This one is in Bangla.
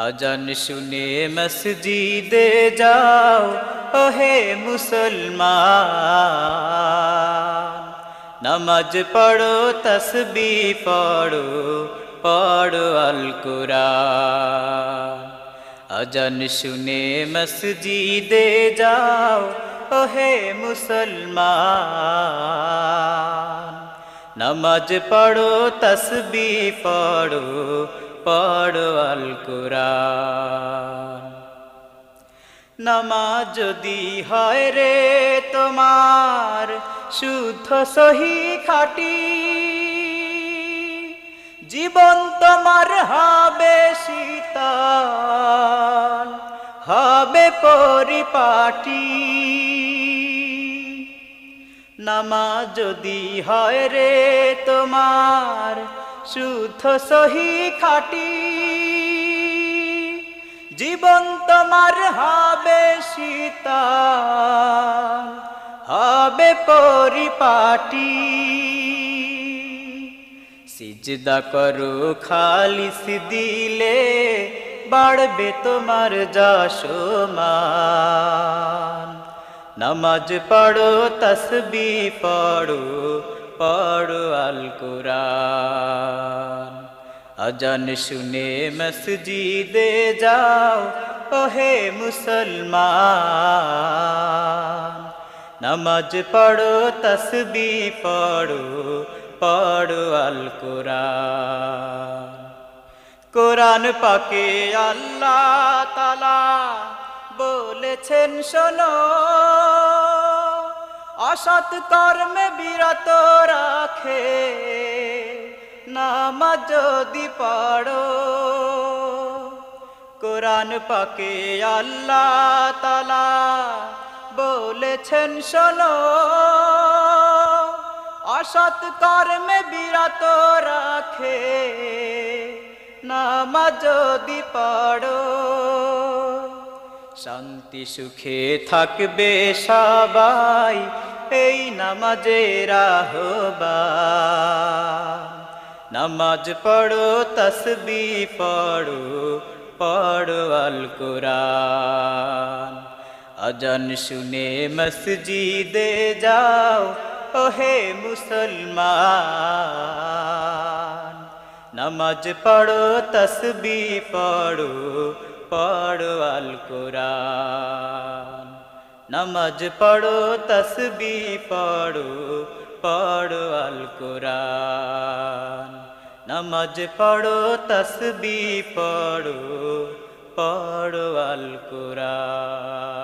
আজান শুনে মসজিদে যাও ওহে মুসলমান নামাজ পড়ো তসবি পড়ো পড়ো আল কুরআন আজান শুনে মসজিদে যাও ওহে মুসলমান নামাজ পড়ো তসবি পড়ো পড়ো আল কুরআন নামাজ যদি হয় রে তোমার, শুদ্ধ সহি খাটি। জীবন তোমার হবে শীতল, হবে পরিপাটি। নামাজ যদি হয় রে তোমার, শুদ্ধ সহি খাটি। জীবন তোমার হবে সীতা হবে পরিপাটি। সিজদা করো, খালিস দিলে বাড়বে তোমার যশমান। নামাজ পড়ো তসবি পড়ো পড়ো আল কুরআন আজান শুনে মসজিদে যাও, ওহে মুসলমান। নামাজ পড়ো তসবি পড়ো পড়ো আল কোরআন কোরআন পাকে আল্লাহ তালা বলেছেন, শোনো। অসৎ কর্মে বিরত রাখে। নামাজ যদি পড়ো, কোরআন পাকে আল্লাহ তালা বলেছেন, শোনো। অসৎ কর্মে বিরত রাখে। নামাজ যদি পড়ো শান্তি, সুখে থাকবে সবাই, এই নামাজের আহ্বান। নামাজ পড়ো তসবি পড়ো পড়ো আল কোরআন আজান শুনে মসজিদে যাও, ওহে মুসলমান। নামাজ পড়ো তসবি পড়ো পড়ো আল কোরআন নামাজ পড়ো তসবি পড়ো পড়ো আল কোরআন নামাজ পড়ো তসবি পড়ো পড়ো আল কোরআন